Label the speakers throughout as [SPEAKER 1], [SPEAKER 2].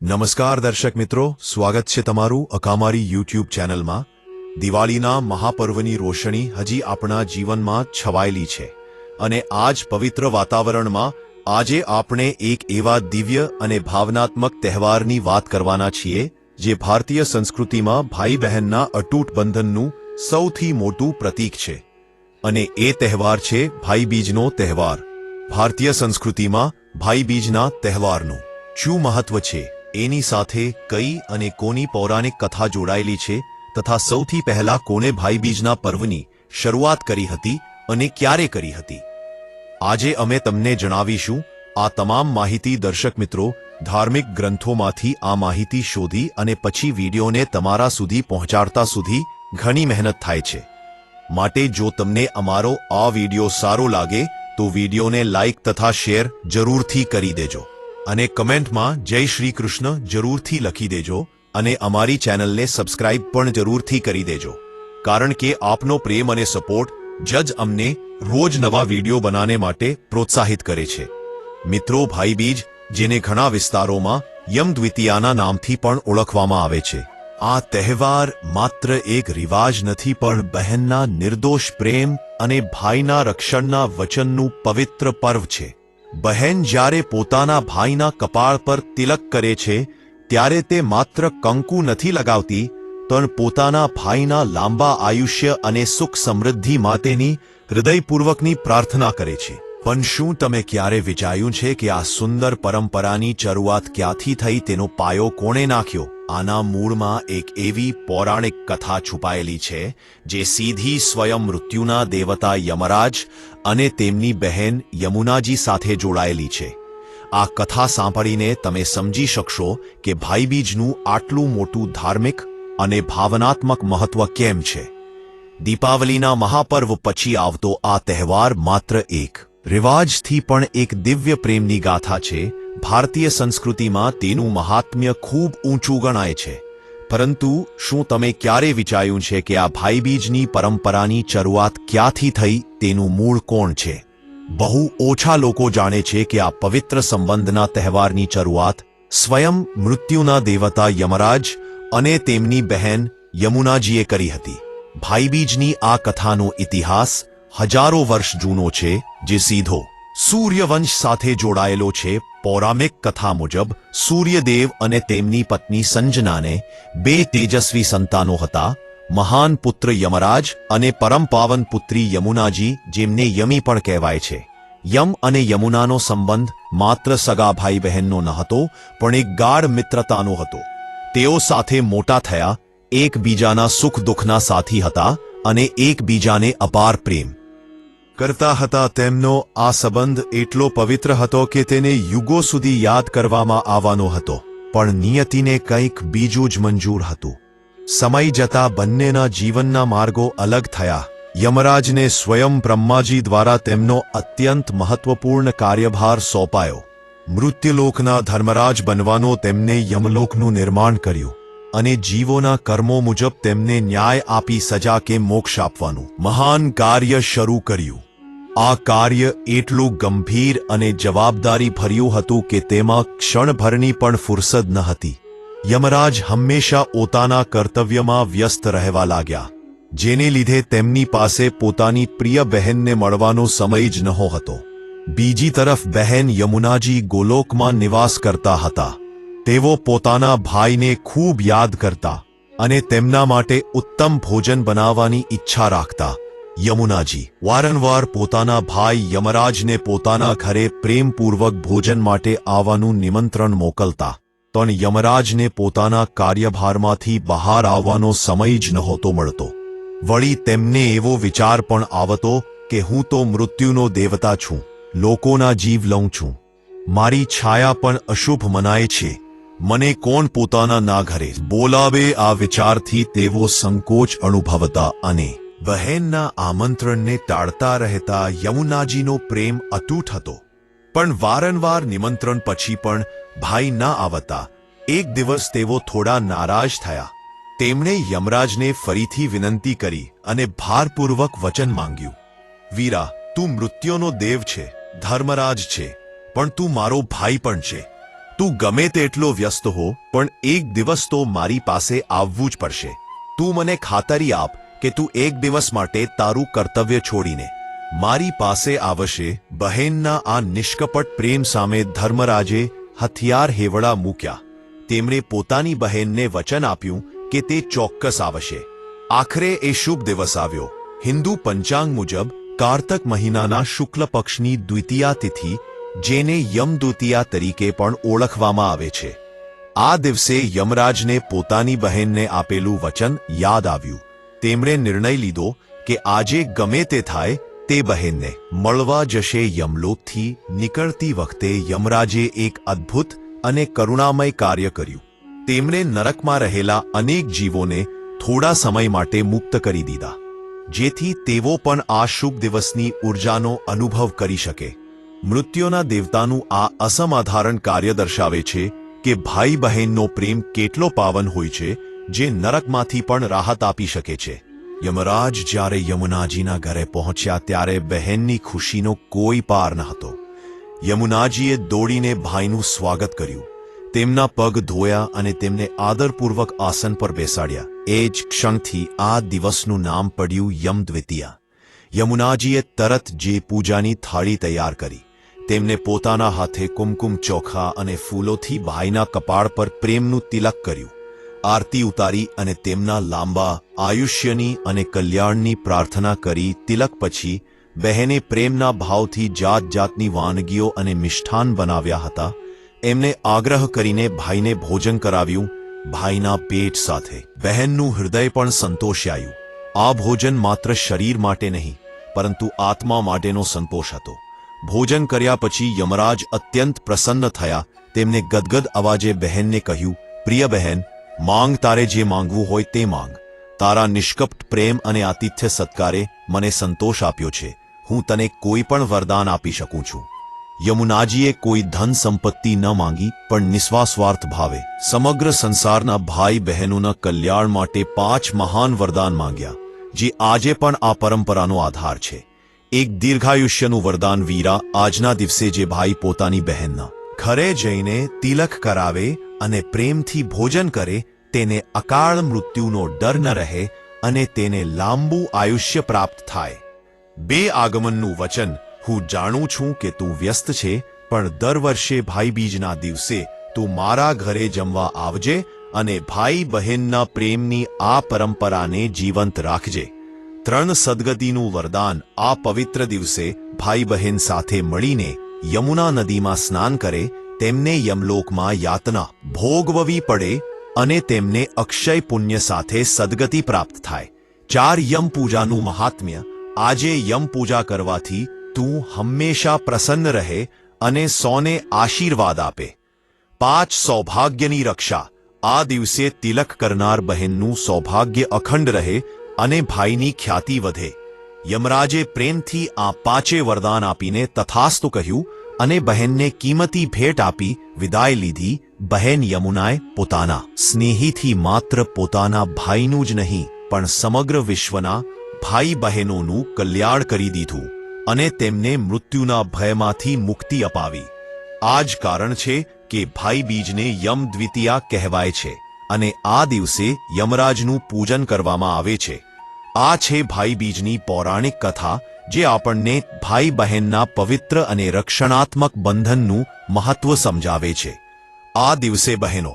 [SPEAKER 1] નમસ્કાર દર્શક મિત્રો, સ્વાગત છે તમારું અકામારી યુટ્યુબ ચેનલમાં. દિવાળીના મહાપર્વની રોશની હજી આપણા જીવનમાં છવાયેલી છે અને આ જ પવિત્ર વાતાવરણમાં આજે આપણે એક એવા દિવ્ય અને ભાવનાત્મક તહેવારની વાત કરવાના છીએ, જે ભારતીય સંસ્કૃતિમાં ભાઈ બહેનના અટૂટ બંધનનું સૌથી મોટું પ્રતીક છે. અને એ તહેવાર છે ભાઈબીજનો તહેવાર. ભારતીય સંસ્કૃતિમાં ભાઈબીજના તહેવારનું શું મહત્વ છે? એની સાથે કઈ અને કોની પૌરાણિક કથા જોડાયેલી છે તથા સૌથી પહેલા કોને ભાઈબીજના પર્વની શરૂઆત કરી હતી અને ક્યારે કરી હતી. આજે અમે તમને જણાવીશું આ તમામ માહિતી દર્શક મિત્રો ધાર્મિક ગ્રંથોમાંથી આ માહિતી શોધી અને પછી વિડીયોને તમારા સુધી પહોંચાડતા સુધી ઘણી મહેનત થાય છે. માટે જો તમને અમારો આ વીડિયો સારો લાગે તો વિડીયોને લાઇક તથા શેર જરૂરથી કરી દેજો. અને કમેન્ટમાં જય શ્રી કૃષ્ણ જરૂરથી લખી દેજો અને અમારી ચેનલને સબસ્ક્રાઇબ પણ જરૂરથી કરી દેજો. કારણ કે આપનો પ્રેમ અને સપોર્ટ જજ અમને રોજ નવા વીડિયો બનાને માટે પ્રોત્સાહિત કરે છે. મિત્રો ભાઈબીજ જેને ઘણા વિસ્તારોમાં યમ દ્વિતીયાના નામથી પણ ઓળખવામાં આવે છે. આ તહેવાર માત્ર એક રિવાજ નથી, પણ બહેનના નિર્દોષ પ્રેમ અને ભાઈના રક્ષણના વચનનું પવિત્ર પર્વ છે. બહેન જ્યારે પોતાના ભાઈના કપાળ પર તિલક કરે છે, ત્યારે તે માત્ર કંકુ નથી લગાવતી, પણ પોતાના ભાઈના લાંબા આયુષ્ય અને સુખ સમૃદ્ધિ માટેની હૃદયપૂર્વકની પ્રાર્થના કરે છે. પણ શું તમે ક્યારે વિચાર્યું છે કે આ સુંદર પરંપરાની શરૂઆત ક્યાંથી થઈ તેનો પાયો કોણે નાખ્યો? આના મૂળમાં એક એવી પૌરાણિક કથા છુપાયેલી છે, જે સીધી સ્વયં મૃત્યુના દેવતા યમરાજ અને તેમની બહેન યમુનાજી સાથે જોડાયેલી છે. આ કથા સાંભળીને તમે સમજી શકશો કે ભાઈબીજનું આટલું મોટું ધાર્મિક અને ભાવનાત્મક મહત્વ કેમ છે. દીપાવલીના મહાપર્વ પછી આવતો આ તહેવાર માત્ર એક. રિવાજથી પણ એક દિવ્ય પ્રેમની ગાથા છે ભારતીય સંસ્કૃતિમાં તેનું મહાત્મ્ય ખૂબ ઊંચું ગણાય છે. પરંતુ શું તમે ક્યારે વિચાર્યું છે કે આ ભાઈબીજની પરંપરાની શરૂઆત ક્યાંથી થઈ તેનું મૂળ કોણ છે? બહુ ઓછા લોકો જાણે છે કે આ પવિત્ર સંબંધના તહેવારની શરૂઆત સ્વયં મૃત્યુના દેવતા યમરાજ અને તેમની બહેન યમુનાજીએ કરી હતી. ભાઈબીજની આ કથાનો ઇતિહાસ હજારો વર્ષ જૂનો છે, જે સીધો સૂર્યવંશ સાથે જોડાયેલો છે પૌરાણિક કથા મુજબ, સૂર્યદેવ અને તેમની પત્ની સંજનાને બે તેજસ્વી સંતાનો હતા, મહાન પુત્ર યમરાજ અને પરમ પાવન પુત્રી યમુનાજી, જેમને યમી પણ કહેવાય છે. યમ અને યમુનાનો સંબંધ માત્ર સગા ભાઈ બહેનનો ન હતો, પણ એક ગાઢ મિત્રતાનો હતો. તેઓ સાથે મોટા થયા, એકબીજાના સુખ દુઃખના સાથી હતા અને એકબીજાને અપાર પ્રેમ. કરતા હતા તેમનો આ સંબંધ એટલો પવિત્ર હતો કે તેને યુગો સુધી યાદ કરવામાં આવવાનો હતો. પણ નિયતિને કંઈક બીજું જ મંજૂર હતું. સમય જતા બંનેના જીવનના માર્ગો અલગ થયા. યમરાજને સ્વયં બ્રહ્માજી દ્વારા તેમનો અત્યંત મહત્વપૂર્ણ કાર્યભાર સોંપાયો. મૃત્યુલોકના ધર્મરાજ બનવાનો તેમને યમલોકનું નિર્માણ કર્યું અને જીવોના કર્મો મુજબ તેમને ન્યાય આપી સજા કે મોક્ષ આપવાનું મહાન કાર્ય શરૂ કર્યું. આ કાર્ય એટલું ગંભીર અને જવાબદારી ભર્યું હતું કે તેમાં ક્ષણભરની પણ ફુરસદ ન હતી. યમરાજ હંમેશા પોતાના કર્તવ્યમાં વ્યસ્ત રહેવા લાગ્યા, જેને લીધે તેમની પાસે પોતાની પ્રિય બહેનને મળવાનો સમય જ નહો હતો બીજી તરફ બહેન યમુનાજી ગોલોકમાં નિવાસ કરતા હતા. તેઓ પોતાના ભાઈને ખૂબ યાદ કરતા અને તેમના માટે ઉત્તમ ભોજન બનાવવાની ઈચ્છા રાખતા. યમુનાજી. વારંવાર પોતાના ભાઈ યમરાજને પોતાના ઘરે પ્રેમપૂર્વક ભોજન માટે આવવાનું નિમંત્રણ મોકલતા, પણ યમરાજને પોતાના કાર્યભારમાંથી બહાર આવવાનો સમય જ નહોતો મળતો. વળી તેમને એવો વિચાર પણ આવતો કે હું તો મૃત્યુનો દેવતા છું, લોકોના જીવ લઉં છું. મારી છાયા પણ અશુભ મનાય છે. મને કોણ પોતાના ના ઘરે બોલાવે આ વિચારથી તેવો સંકોચ અનુભવતા અને બહેનના આમંત્રણને ટાળતા રહેતા યમુનાજીનો પ્રેમ અતૂટ હતો. પણ વારંવાર નિમંત્રણ પછી પણ ભાઈ ના આવતા, એક દિવસ તેઓ થોડા નારાજ થયા. તેમણે યમરાજને ફરીથી વિનંતી કરી અને ભારપૂર્વક વચન માંગ્યું. વીરા, તું મૃત્યુનો દેવ છે, ધર્મરાજ છે, પણ તું મારો ભાઈ પણ છે. તું ગમે તેટલો વ્યસ્ત હો, પણ એક દિવસ તો મારી પાસે આવવું જ પડશે. તું મને ખાતરી આપ કે તું એક દિવસ માટે તારું કર્તવ્ય છોડીને મારી પાસે આવશે, બહેનના આ નિષ્કપટ પ્રેમ સામે ધર્મરાજે હથિયાર હેવડા મૂક્યા. તેમણે પોતાની બહેનને વચન આપ્યું કે તે ચોક્કસ આવશે. આખરે એ શુભ દિવસ આવ્યો. હિન્દુ પંચાંગ મુજબ કારતક મહિનાના શુક્લ પક્ષની દ્વિતીયા તિથિ, જેને યમદ્વિતીયા તરીકે પણ ઓળખવામાં આવે છે. આ દિવસે યમરાજને પોતાની બહેનને આપેલું વચન યાદ આવ્યું. તેમણે નિર્ણય લીધો કે આજે ગમે તે થાય તે બહેનને મળવા જશે યમલોકથી. નીકળતી વખતે યમરાજે એક અદ્ભુત અને કરુણામય કાર્ય કર્યું. તેમણે નરકમાં રહેલા અનેક જીવોને થોડા સમય માટે મુક્ત કરી દીધા, જેથી તેઓ પણ આ શુભ દિવસની ઉર્જાનો અનુભવ કરી શકે. મૃત્યુના દેવતાનું આ અસમાધારણ કાર્ય દર્શાવે છે કે ભાઈ બહેનનો પ્રેમ કેટલો પાવન હોય છે જે નરકમાંથી પણ રાહત આપી શકે છે. યમરાજ જ્યારે યમુનાજીના ઘરે પહોંચ્યા ત્યારે બહેનની ખુશીનો કોઈ પાર ન હતો. યમુનાજીએ દોડીને ભાઈનું સ્વાગત કર્યું. તેમના પગ ધોયા અને તેમને આદરપૂર્વક આસન પર બેસાડ્યા. એ જ ક્ષણથી આ દિવસનું નામ પડ્યું યમદ્વિતીયા. યમુનાજીએ તરત જે પૂજાની થાળી તૈયાર કરી. તેમને પોતાના હાથે કુમકુમ ચોખા અને ફૂલોથી ભાઈના કપાળ પર પ્રેમનું તિલક કર્યું. આરતી ઉતારી અને તેમના લાંબા, આયુષ્યની અને કલ્યાણની પ્રાર્થના કરી તિલક પછી બહેને પ્રેમના ભાવથી જાત જાતની વાનગીઓ અને મિષ્ઠાન બનાવ્યા હતા. એમને આગ્રહ કરીને ભાઈને ભોજન કરાવ્યું, ભાઈના પેટ સાથે. બહેનનું હૃદય પણ સંતોષાયું. આ ભોજન માત્ર શરીર માટે નહીં, પરંતુ આત્મા માટેનો સંતોષ હતો. ભોજન કર્યા પછી યમરાજ અત્યંત પ્રસન્ન થયા. તેમને ગદગદ અવાજે બહેનને કહ્યું, પ્રિય બહેન માંગ તારે જે માંગવું હોય તે માંગ. તારા નિષ્કપટ પ્રેમ અને આતિથ્ય સત્કારે મને સંતોષ આપ્યો છે. હું તને કોઈ પણ વરદાન આપી શકું છું. યમુનાજીએ કોઈ ધન સંપત્તિ ન માંગી, પણ નિસ્વાસ્વાર્થ ભાવે. સમગ્ર સંસારના ભાઈ બહેનોના કલ્યાણ માટે પાંચ મહાન વરદાન માંગ્યા, જે આજે પણ આ પરંપરાનો આધાર છે. એક દીર્ઘાયુષ્યનું વરદાન વીરા આજના દિવસે જે ભાઈ પોતાની બહેનના ઘરે જઈને તિલક કરાવે અને પ્રેમથી ભોજન કરે, તેને અકાળ મૃત્યુનો ડર ન રહે અને તેને લાંબુ આયુષ્ય પ્રાપ્ત થાય. બે આગમનનું વચન, હું જાણું છું કે તું વ્યસ્ત છે, પણ દર વર્ષે ભાઈબીજના દિવસે તું મારા ઘરે જમવા આવજે અને ભાઈ બહેનના પ્રેમની આ પરંપરાને જીવંત રાખજે. ત્રણ સદગતિનું વરદાન આ પવિત્ર દિવસે ભાઈ બહેન સાથે મળીને યમુના નદીમાં સ્નાન કરે, તેમને યમલોકમાં યાતના ભોગવવી પડે અને તેમને અક્ષય પુણ્ય સાથે સદગતિ પ્રાપ્ત થાય. ચાર યમ પૂજાનું મહાત્મ્ય, આજે યમ પૂજા કરવાથી તું હંમેશા પ્રસન્ન રહે અને સોને આશીર્વાદ આપે. પાંચ સૌભાગ્યની રક્ષા, આ દિવસે તિલક કરનાર બહેનનું સૌભાગ્ય અખંડ રહે અને ભાઈની ખ્યાતિ વધે. યમરાજે પ્રેમથી આ પાંચે વરદાન આપીને તથાસ્તુ કહ્યું અને બહેનને કિંમતી ભેટ આપી વિદાય લીધી. બહેન યમુનાએ પોતાના સ્નેહીથી માત્ર પોતાના ભાઈનું જ નહીં, પણ સમગ્ર વિશ્વના ભાઈ બહેનોનું કલ્યાણ કરી દીધું અને તેમને મૃત્યુના ભયમાંથી મુક્તિ અપાવી. આ જ કારણ છે કે ભાઈ બીજને યમ દ્વિતીયા કહેવાય છે અને આ દિવસે યમરાજનું પૂજન કરવામાં આવે છે. આ છે ભાઈ બીજની પૌરાણિક કથા, જે આપણને ભાઈ બહેનના પવિત્ર અને રક્ષણાત્મક બંધનનું મહત્વ સમજાવે છે. આ દિવસે બહેનો,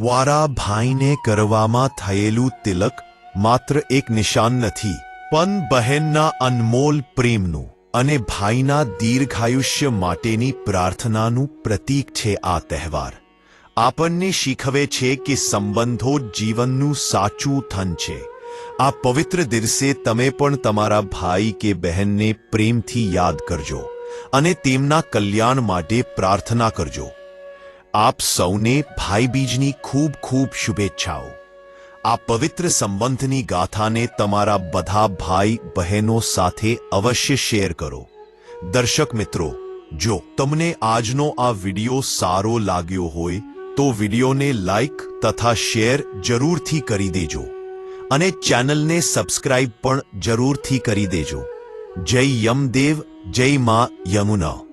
[SPEAKER 1] વારા ભાઈને કરવામાં થયેલું તિલક માત્ર એક નિશાન નથી, પણ બહેનના અનમોલ પ્રેમનું અને ભાઈના દીર્ઘાયુષ્ય માટેની પ્રાર્થનાનું પ્રતીક છે આ તહેવાર. આપણને શીખવે છે કે સંબંધો જીવનનું સાચું ધન છે. આ પવિત્ર દિવસે તમે પણ તમારા ભાઈ કે બહેનને પ્રેમથી યાદ કરજો અને તેમના કલ્યાણ માટે પ્રાર્થના કરજો. આપ સૌને ભાઈબીજની ખૂબ ખૂબ શુભેચ્છાઓ. આ પવિત્ર સંબંધની ગાથાને તમારા બધા ભાઈ બહેનો સાથે અવશ્ય શેર કરો. દર્શક મિત્રો, જો તમને આજનો આ વિડિયો સારો લાગ્યો હોય તો વિડિયોને લાઈક તથા શેર જરૂરથી કરી દેજો. અને ચેનલને સબસ્ક્રાઇબ પણ જરૂરથી કરી દેજો. જય યમદેવ જય માં યમુના.